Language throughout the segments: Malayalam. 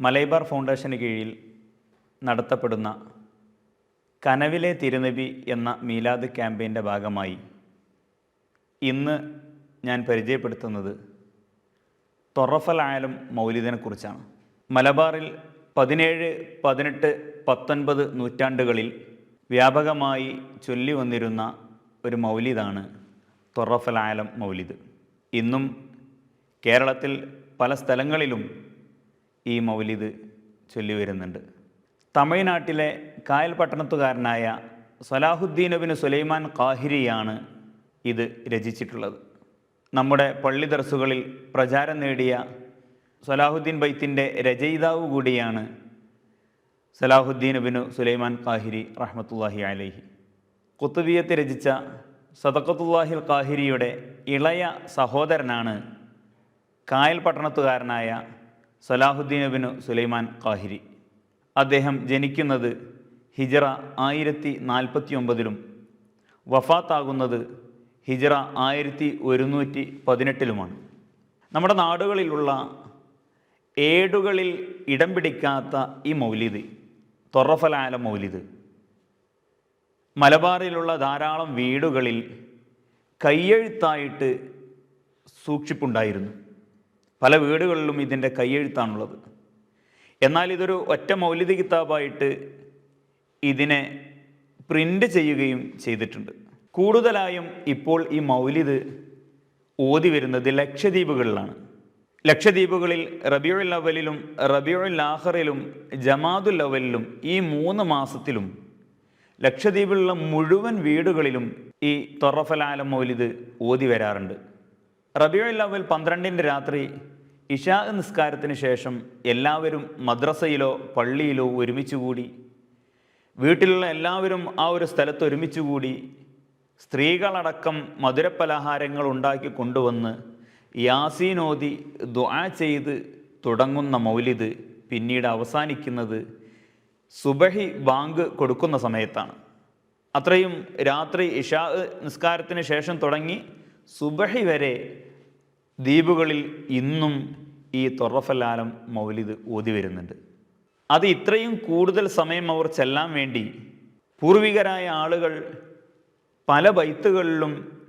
മലൈബാർ ഫൗണ്ടേഷന് കീഴിൽ നടത്തപ്പെടുന്ന കനവിലെ തിരുനബി എന്ന മീലാദ് ക്യാമ്പയിന്റെ ഭാഗമായി ഇന്ന് ഞാൻ പരിചയപ്പെടുത്തുന്നത് തൊറഫൽ ആയാലും മൗലിദിനെക്കുറിച്ചാണ് മലബാറിൽ പതിനേഴ് പതിനെട്ട് പത്തൊൻപത് നൂറ്റാണ്ടുകളിൽ വ്യാപകമായി ചൊല്ലി വന്നിരുന്ന ഒരു മൗലിദാണ് തൊറഫൽ മൗലിദ്. ഇന്നും കേരളത്തിൽ പല സ്ഥലങ്ങളിലും ഈ മൗലിദ് ചൊല്ലി വരുന്നുണ്ട്. തമിഴ്നാട്ടിലെ കായൽ പട്ടണത്തുകാരനായ സലാഹുദ്ദീനബിന് സുലൈമാൻ കാഹിരിയാണ് ഇത് രചിച്ചിട്ടുള്ളത്. നമ്മുടെ പള്ളി ദർസുകളിൽ പ്രചാരം നേടിയ സലാഹുദ്ദീൻ ബൈത്തിന്റെ രചയിതാവ് കൂടിയാണ് സലാഹുദ്ദീൻ സുലൈമാൻ കാഹിരി റഹ്മത്തുല്ലാഹി അലൈഹി. കുത്തുബിയത്ത് രചിച്ച സദക്കത്തുല്ലാഹിൽ കാഹിരിയുടെ ഇളയ സഹോദരനാണ് കായൽ പട്ടണത്തുകാരനായ സലാഹുദ്ദീൻ ബിനു സുലൈമാൻ കാഹിരി അദ്ദേഹം ജനിക്കുന്നത് ഹിജറ ആയിരത്തി നാൽപ്പത്തി ഒമ്പതിലും വഫാത്താകുന്നത് ഹിജറ ആയിരത്തി ഒരുന്നൂറ്റി പതിനെട്ടിലുമാണ് നമ്മുടെ നാടുകളിലുള്ള ഏടുകളിൽ ഇടം പിടിക്കാത്ത ഈ മൗലിദ് തൊറഫലാല മൗലിദ് മലബാറിലുള്ള ധാരാളം വീടുകളിൽ കയ്യെഴുത്തായിട്ട് സൂക്ഷിപ്പുണ്ടായിരുന്നു. പല വീടുകളിലും ഇതിന്റെ കയ്യെഴുത്താണുള്ളത് എന്നാൽ ഇതൊരു ഒറ്റ മൗലിക കിതാബായിട്ട് ഇതിനെ പ്രിന്റ് ചെയ്യുകയും ചെയ്തിട്ടുണ്ട്. കൂടുതലായും ഇപ്പോൾ ഈ മൗലിദ് ഓതി വരുന്നത് ലക്ഷദ്വീപുകളിലാണ്. ലക്ഷദ്വീപുകളിൽ റബിയുൽ അവലിലും റബിയുൽ ആഹറിലും ജമാദുൽ അവലിലും ഈ മൂന്ന് മാസത്തിലും ലക്ഷദ്വീപിലുള്ള മുഴുവൻ വീടുകളിലും ഈ തൊറഫലാലം മൗലിദ് ഓതി വരാറുണ്ട്. റബിയുൽ അവൽ പന്ത്രണ്ടിന്റെ രാത്രി ഇഷാ നിസ്കാരത്തിന് ശേഷം എല്ലാവരും മദ്രസയിലോ പള്ളിയിലോ ഒരുമിച്ച് കൂടി. വീട്ടിലുള്ള എല്ലാവരും ആ ഒരു സ്ഥലത്ത് ഒരുമിച്ച് കൂടി സ്ത്രീകളടക്കം മധുരപലഹാരങ്ങൾ ഉണ്ടാക്കി കൊണ്ടുവന്ന് യാസീനോദി ദുആ ചെയ്ത് തുടങ്ങുന്ന മൗലിദ് പിന്നീട് അവസാനിക്കുന്നത് സുബഹി ബാങ്ക് കൊടുക്കുന്ന സമയത്താണ്. അത്രയും രാത്രി ഇഷാ നിസ്കാരത്തിന് ശേഷം തുടങ്ങി സുബഹി വരെ ദ്വീപുകളിൽ ഇന്നും ഈ തൊറഫലാലം മൗലിദ് ഓതി വരുന്നുണ്ട്. അത് ഇത്രയും കൂടുതൽ സമയം അവർ ചെല്ലാൻ വേണ്ടി പൂർവികരായ ആളുകൾ പല ബൈത്തുകളിലും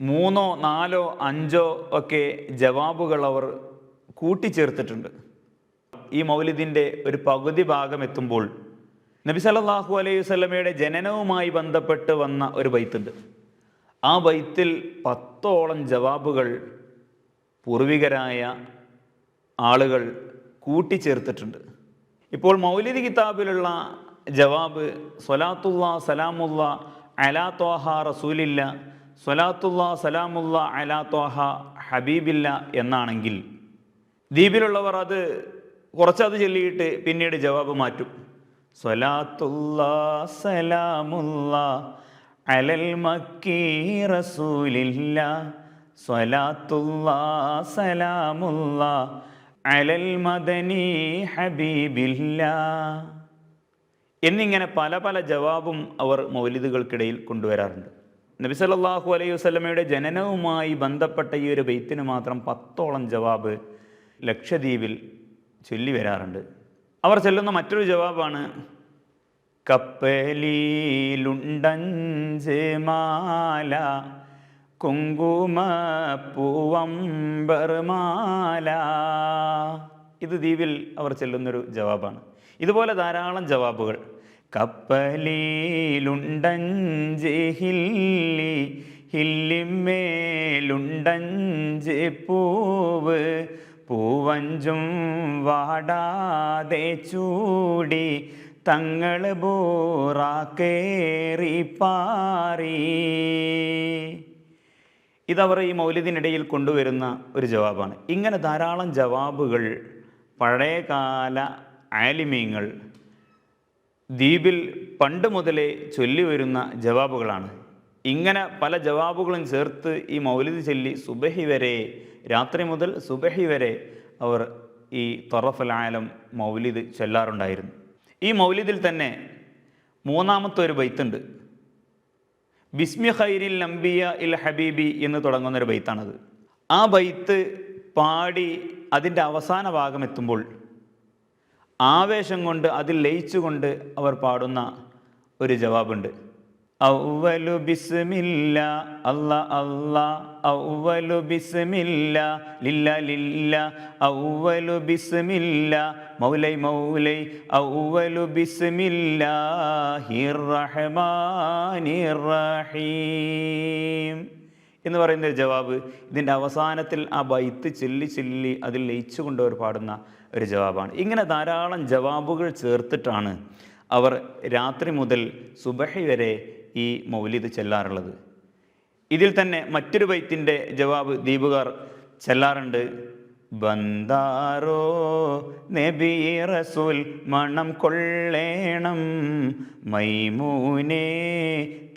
മൂന്നോ നാലോ അഞ്ചോ ഒക്കെ ജവാബുകൾ അവർ കൂട്ടിച്ചേർത്തിട്ടുണ്ട്. ഈ മൗലിദിന്റെ ഒരു പകുതി ഭാഗം എത്തുമ്പോൾ നബി സല്ലാഹു അലൈഹി വല്ലമയുടെ ജനനവുമായി ബന്ധപ്പെട്ട് വന്ന ഒരു ബൈത്തുണ്ട്. ആ ബൈത്തിൽ പത്തോളം ജവാബുകൾ പൂർവികരായ ആളുകൾ കൂട്ടിച്ചേർത്തിട്ടുണ്ട്. ഇപ്പോൾ മൗലിദ് കിതാബിലുള്ള ജവാബ് സൊലാത്തുള്ള സലാമുള്ള അലാ ത്വാഹ റസൂലില്ല സൊലാത്തുള്ള സലാമുള്ള അലാ ത്വാഹ ഹബീബില്ല എന്നാണെങ്കിൽ ദ്വീപിലുള്ളവർ അത് കുറച്ചത് ചൊല്ലിയിട്ട് പിന്നീട് ജവാബ് മാറ്റും. സൊലാത്തുള്ള സലാമുള്ള അലൽ മക്കീ റസൂലില്ല സ്വലാത്തുല്ലാ സലാമുല്ല അലൽ മദനി ഹബീബില്ല. എന്നിങ്ങനെ പല പല ജവാബും അവർ മൗലിദുകൾക്കിടയിൽ കൊണ്ടുവരാറുണ്ട്. നബി സല്ലാഹു അലൈഹി വസ്ലമയുടെ ജനനവുമായി ബന്ധപ്പെട്ട ഈ ഒരു ബെയ്ത്തിന് മാത്രം പത്തോളം ജവാബ് ലക്ഷദ്വീപിൽ ചൊല്ലി വരാറുണ്ട് അവർ ചൊല്ലുന്ന മറ്റൊരു ജവാബാണ് കപ്പലിലുണ്ടഞ്ച് മാല കുങ്കുമ പൂവമ്പർമാല ഇത് ദ്വീപിൽ അവർ ചെല്ലുന്നൊരു ജവാബാണ്. ഇതുപോലെ ധാരാളം ജവാബുകൾ. കപ്പലിലുണ്ടഞ്ച് ഹില്ലി ഹില്ലിമേലുണ്ടഞ്ച് പൂവ് പൂവഞ്ചും വാടാതെ ചൂടി ബൂറാക്കേറി പാറി. ഇതവർ ഈ മൗലിദിനിടയിൽ കൊണ്ടുവരുന്ന ഒരു ജവാബാണ്. ഇങ്ങനെ ധാരാളം ജവാബുകൾ പഴയകാല ആലിമീങ്ങൾ ദ്വീപിൽ പണ്ട് മുതലേ ചൊല്ലി വരുന്ന ജവാബുകളാണ്. ഇങ്ങനെ പല ജവാബുകളും ചേർത്ത് ഈ മൗലിദ് ചൊല്ലി സുബഹി വരെ രാത്രി മുതൽ സുബഹി വരെ അവർ ഈ തൊറഫൽ ആലം മൗലിദ് ചൊല്ലാറുണ്ടായിരുന്നു. ഈ മൗലിദിൽ തന്നെ മൂന്നാമത്തെ ഒരു ബൈത്തുണ്ട്. ബിസ്മി ഖൈരിൽ നമ്പിയ ഇൽ ഹബീബി എന്ന് തുടങ്ങുന്ന ഒരു ബൈത്താണത്. ആ ബൈത്ത് പാടി അതിന്റെ അവസാന ഭാഗം എത്തുമ്പോൾ ആവേശം കൊണ്ട് അതിൽ ലയിച്ചുകൊണ്ട് അവർ പാടുന്ന ഒരു ജവാബുണ്ട്. ഔവലു ബിസ്മില്ല അല്ല അല്ല ഔവലു ബിസ്മില്ല ലില്ല ലില്ല ഔവലു ബിസ്മില്ല മൗലൈ മൗലൈ ഔവലു ബിസ്മില്ല റഹീം. എന്ന് പറയുന്ന ഒരു ജവാബ് ഇതിന്റെ അവസാനത്തിൽ ആ ബൈത്ത് ചൊല്ലി ചൊല്ലി അതിൽ ലയിച്ചു കൊണ്ടവർ പാടുന്ന ഒരു ജവാബാണ്. ഇങ്ങനെ ധാരാളം ജവാബുകൾ ചേർത്തിട്ടാണ് അവർ രാത്രി മുതൽ സുബഹി വരെ ഈ മൗലിദ് ചെല്ലാറുള്ളത്. ഇതിൽ തന്നെ മറ്റൊരു ബൈത്തിന്റെ ജവാബ് ദീപുകാർ ചെല്ലാറുണ്ട്. ബന്ദാരോ നബി റസൂൽ മണം കൊള്ളേണം. മൈമൂനെ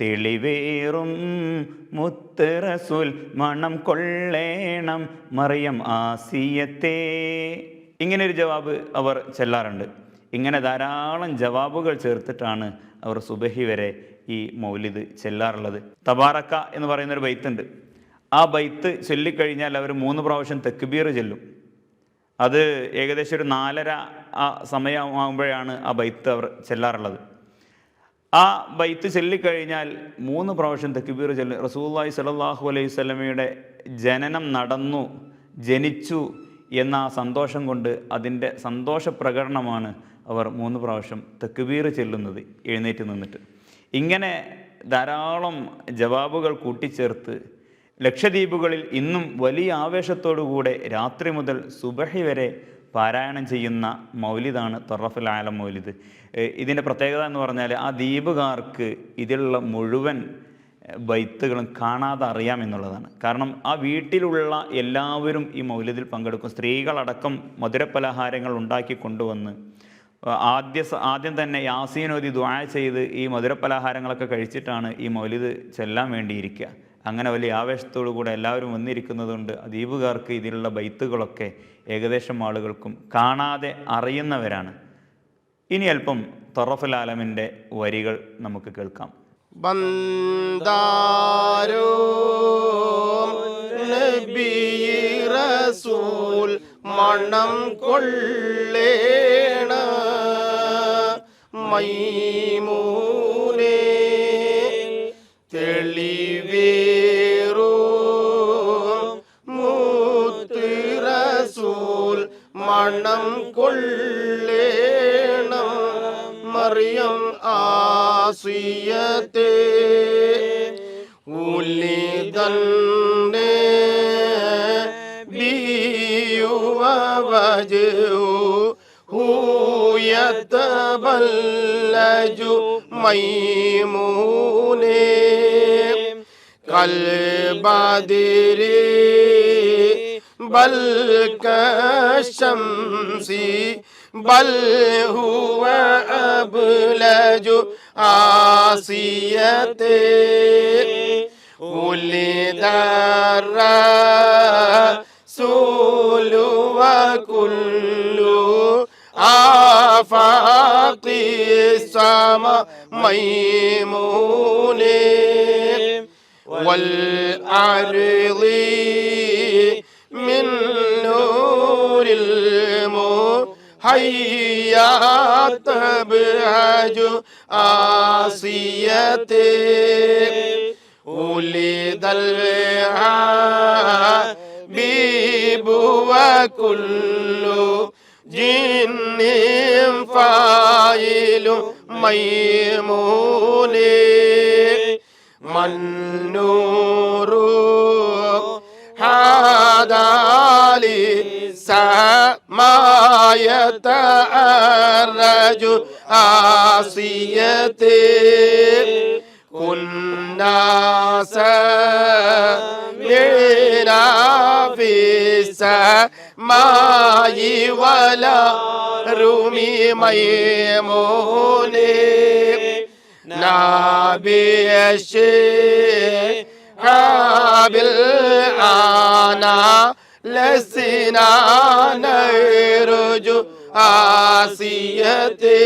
തെളിവേറും മുത്ത് റസൂൽ മണം കൊള്ളേണം. മറിയം ആസിയത്തെ. ഇങ്ങനൊരു ജവാബ് അവർ ചെല്ലാറുണ്ട്. ഇങ്ങനെ ധാരാളം ജവാബുകൾ ചേർത്തിട്ടാണ് അവർ സുബഹി വരെ ഈ മൗലിദ് ചെല്ലാറുള്ളത്. തബാറക്ക എന്ന് പറയുന്ന ഒരു ബൈത്തുണ്ട്. ആ ബൈത്ത് ചൊല്ലിക്കഴിഞ്ഞാൽ അവർ മൂന്ന് പ്രാവശ്യം തെക്കുബീർ ചെല്ലും. അത് ഏകദേശം ഒരു നാലര ആ സമയമാകുമ്പോഴാണ് ആ ബൈത്ത് അവർ ചെല്ലാറുള്ളത്. ആ ബൈത്ത് ചൊല്ലിക്കഴിഞ്ഞാൽ മൂന്ന് പ്രാവശ്യം തെക്കുബീർ ചെല്ലും. റസൂല്ലായി സലാഹു അലൈഹി സ്വലമയുടെ ജനനം നടന്നു ജനിച്ചു എന്ന ആ സന്തോഷം കൊണ്ട് അതിന്റെ സന്തോഷ പ്രകടനമാണ് അവർ മൂന്ന് പ്രാവശ്യം തെക്കുബീർ ചെല്ലുന്നത് എഴുന്നേറ്റ് നിന്നിട്ട്. ഇങ്ങനെ ധാരാളം ജവാബുകൾ കൂട്ടിച്ചേർത്ത് ലക്ഷദ്വീപുകളിൽ ഇന്നും വലിയ ആവേശത്തോടുകൂടെ രാത്രി മുതൽ സുബഹി വരെ പാരായണം ചെയ്യുന്ന മൗലിദാണ് തൊറഫുൽ ആലം മൗലിദ്. ഇതിന്റെ പ്രത്യേകത എന്ന് പറഞ്ഞാൽ ആ ദ്വീപുകാർക്ക് ഇതിലുള്ള മുഴുവൻ ബൈത്തുകളും കാണാതെ അറിയാം എന്നുള്ളതാണ്. കാരണം ആ വീട്ടിലുള്ള എല്ലാവരും ഈ മൗലിദിൽ പങ്കെടുക്കും. സ്ത്രീകളടക്കം മധുരപലഹാരങ്ങൾ ഉണ്ടാക്കി കൊണ്ടുവന്ന് ആദ്യ ആദ്യം തന്നെ യാസീനോദി ദ്വാ ചെയ്ത് ഈ മധുരപലഹാരങ്ങളൊക്കെ കഴിച്ചിട്ടാണ് ഈ മൗലിദ് ചെല്ലാൻ വേണ്ടിയിരിക്കുക. അങ്ങനെ വലിയ ആവേശത്തോടു കൂടെ എല്ലാവരും വന്നിരിക്കുന്നതുകൊണ്ട് ദ്വീപുകാർക്ക് ഇതിലുള്ള ബൈത്തുകളൊക്കെ ഏകദേശം ആളുകൾക്കും കാണാതെ അറിയുന്നവരാണ്. ഇനി അല്പം തൊറഫുൽ ആലമിന്റെ വരികൾ നമുക്ക് കേൾക്കാം. ബന്ദാരോ നബി റസൂൽ മണം കൊള്ളേണ മൈമൂനെ തെളിവേറോ മൂത്ത് മണം കൊള്ളേണം. മറിയം ആസിയത്തെ ഉലിതന്നെ ബിയുവജു يتبلج ميموني كالبدر بل كالشمس بل هو أبلج عاصيتي ولد الرسول وكل آفاق السماء ميمونه والأرض من نور المحيا تبهج آسيته ولد الحبيب وكل ജിന്നിയും ഫായിലും മൈമൂലേ മന്നൂറു ഹാദാലി സമായത അറജു ആസിയത്തെ കുന്നാസ മീനാ السماء ولا رمي ميمونه نبي الشهاب الآنا لسنا نرجو آسيتي